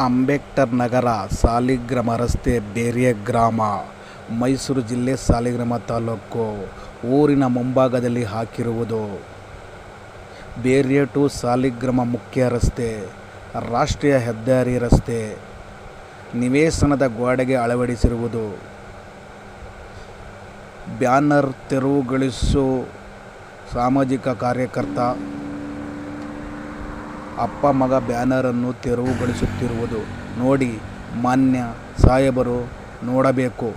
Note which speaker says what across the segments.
Speaker 1: ಅಂಬೇಡ್ಕರ್ ನಗರ ಸಾಲಿಗ್ರಾಮ ರಸ್ತೆ ಬೇರೆ ಗ್ರಾಮ, ಮೈಸೂರು ಜಿಲ್ಲೆ ಸಾಲಿಗ್ರಾಮ ತಾಲೂಕು, ಊರಿನ ಮುಂಭಾಗದಲ್ಲಿ ಹಾಕಿರುವುದು. ಬೇರೆ ಟು ಸಾಲಿಗ್ರಾಮ ಮುಖ್ಯ ರಸ್ತೆ, ರಾಷ್ಟ್ರೀಯ ಹೆದ್ದಾರಿ ರಸ್ತೆ ನಿವೇಶನದ ಗೋಡೆಗೆ ಅಳವಡಿಸಿರುವುದು. ಬ್ಯಾನರ್ ತೆರವುಗೊಳಿಸು ಸಾಮಾಜಿಕ ಕಾರ್ಯಕರ್ತ ಅಪ್ಪ ಮಗ ಬ್ಯಾನರನ್ನು ತೆರವುಗೊಳಿಸುತ್ತಿರುವುದು ನೋಡಿ ಮಾನ್ಯ ಸಾಹೇಬರು ನೋಡಬೇಕು.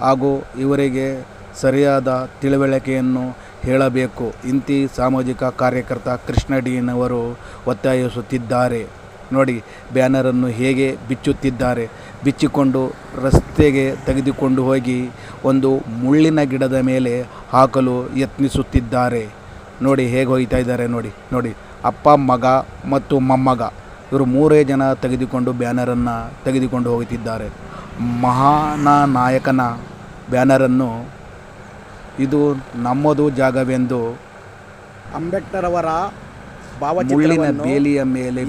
Speaker 1: ಹಾಗೂ ಇವರಿಗೆ ಸರಿಯಾದ ತಿಳುವಳಿಕೆಯನ್ನು ಹೇಳಬೇಕು. ಇಂತಿ ಸಾಮಾಜಿಕ ಕಾರ್ಯಕರ್ತ ಕೃಷ್ಣ ಡಿನವರು ಒತ್ತಾಯಿಸುತ್ತಿದ್ದಾರೆ. ನೋಡಿ, ಬ್ಯಾನರನ್ನು ಹೇಗೆ ಬಿಚ್ಚುತ್ತಿದ್ದಾರೆ. ಬಿಚ್ಚಿಕೊಂಡು ರಸ್ತೆಗೆ ತೆಗೆದುಕೊಂಡು ಹೋಗಿ ಒಂದು ಮುಳ್ಳಿನ ಗಿಡದ ಮೇಲೆ ಹಾಕಲು ಯತ್ನಿಸುತ್ತಿದ್ದಾರೆ. ನೋಡಿ, ಹೇಗೆ ಹೋಗ್ತಾ ಇದ್ದಾರೆ ನೋಡಿ ನೋಡಿ. ಅಪ್ಪ ಮಗ ಮತ್ತು ಮೊಮ್ಮಗ. ಇವರು ಮೂರೇ ಜನ ತೆಗೆದುಕೊಂಡು ಬ್ಯಾನರನ್ನು ತೆಗೆದುಕೊಂಡು ಹೋಗುತ್ತಿದ್ದಾರೆ. ಮಹಾನ ನಾಯಕನ ಬ್ಯಾನರನ್ನು ಇದು ನಮ್ಮದು ಜಾಗವೆಂದು
Speaker 2: ಅಂಬೇಡ್ಕರ್ ಅವರ
Speaker 1: ಮುಳ್ಳಿನ ಬೇಲಿಯ ಮೇಲೆ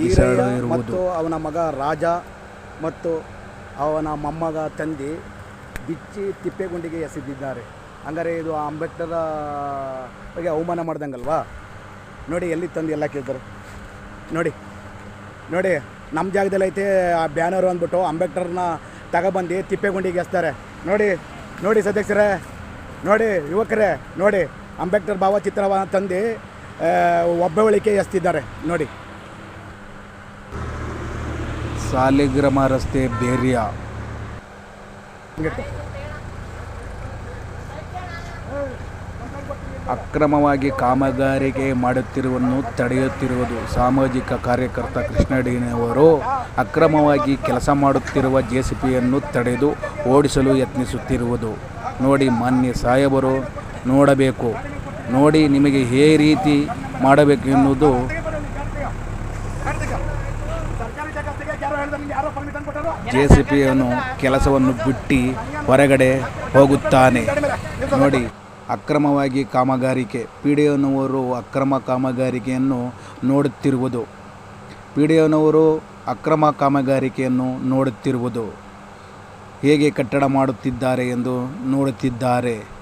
Speaker 2: ಮತ್ತು ಅವನ ಮಗ ರಾಜ ಮತ್ತು ಅವನ ಮೊಮ್ಮಗ ತಂದೆ ಬಿಚ್ಚಿ ತಿಪ್ಪೆಗುಂಡಿಗೆ ಎಸೆದಿದ್ದಾರೆ. ಹಂಗಾರೆ ಇದು ಅಂಬೇಡ್ಕರ್ ಬಗ್ಗೆ ಅವಮಾನ ಮಾಡ್ದಂಗಲ್ವಾ? ನೋಡಿ ಎಲ್ಲಿ ತಂದು ಎಲ್ಲ ಕೇಳ್ತಾರೆ. ನೋಡಿ ನೋಡಿ ನಮ್ಮ ಜಾಗದಲ್ಲಿ ಐತೆ, ಆ ಬ್ಯಾನರು ಅಂದ್ಬಿಟ್ಟು ಅಂಬೇಡ್ಕರ್ನ ತಗೊಬಂದು ತಿಪ್ಪೆಗುಂಡಿಗೆ ಎಸ್ತಾರೆ. ನೋಡಿ ನೋಡಿ ಸದಸ್ಯರೇ ನೋಡಿ ಯುವಕರೇ, ನೋಡಿ, ಅಂಬೇಡ್ಕರ್ ಭಾವಚಿತ್ರವನ್ನು ತಂದು ಒಬ್ಬವಳಿಕೆ ಎಸ್ತಿದ್ದಾರೆ. ನೋಡಿ.
Speaker 1: ಸಾಲಿಗ್ರಾಮ ರಸ್ತೆ ಬೇರಿಯ. ಅಕ್ರಮವಾಗಿ ಕಾಮಗಾರಿಗೆ ಮಾಡುತ್ತಿರುವನ್ನು ತಡೆಯುತ್ತಿರುವುದು ಸಾಮಾಜಿಕ ಕಾರ್ಯಕರ್ತ ಕೃಷ್ಣಡಿನವರು ಅಕ್ರಮವಾಗಿ ಕೆಲಸ ಮಾಡುತ್ತಿರುವ ಜೆ ಸಿ ಪಿಯನ್ನು ತಡೆದು ಓಡಿಸಲು ಯತ್ನಿಸುತ್ತಿರುವುದು. ನೋಡಿ ಮಾನ್ಯ ಸಾಹೇಬರು, ನೋಡಬೇಕು. ನೋಡಿ ನಿಮಗೆ ಹೇ ರೀತಿ ಮಾಡಬೇಕು ಎನ್ನುವುದು. ಜೆ ಸಿ ಪಿಯನ್ನು ಕೆಲಸವನ್ನು ಬಿಟ್ಟು ಹೊರಗಡೆ ಹೋಗುತ್ತಾನೆ. ನೋಡಿ. ಅಕ್ರಮವಾಗಿ ಕಾಮಗಾರಿಕೆ ಪಿ ಡಿ ಒನವರು ಅಕ್ರಮ ಕಾಮಗಾರಿಕೆಯನ್ನು ನೋಡುತ್ತಿರುವುದು. ಪಿ ಡಿ ಒನವರು ಅಕ್ರಮ ಕಾಮಗಾರಿಕೆಯನ್ನು ನೋಡುತ್ತಿರುವುದು. ಹೇಗೆ ಕಟ್ಟಡ ಮಾಡುತ್ತಿದ್ದಾರೆ ಎಂದು ನೋಡುತ್ತಿದ್ದಾರೆ.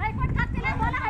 Speaker 3: हायकोर्ट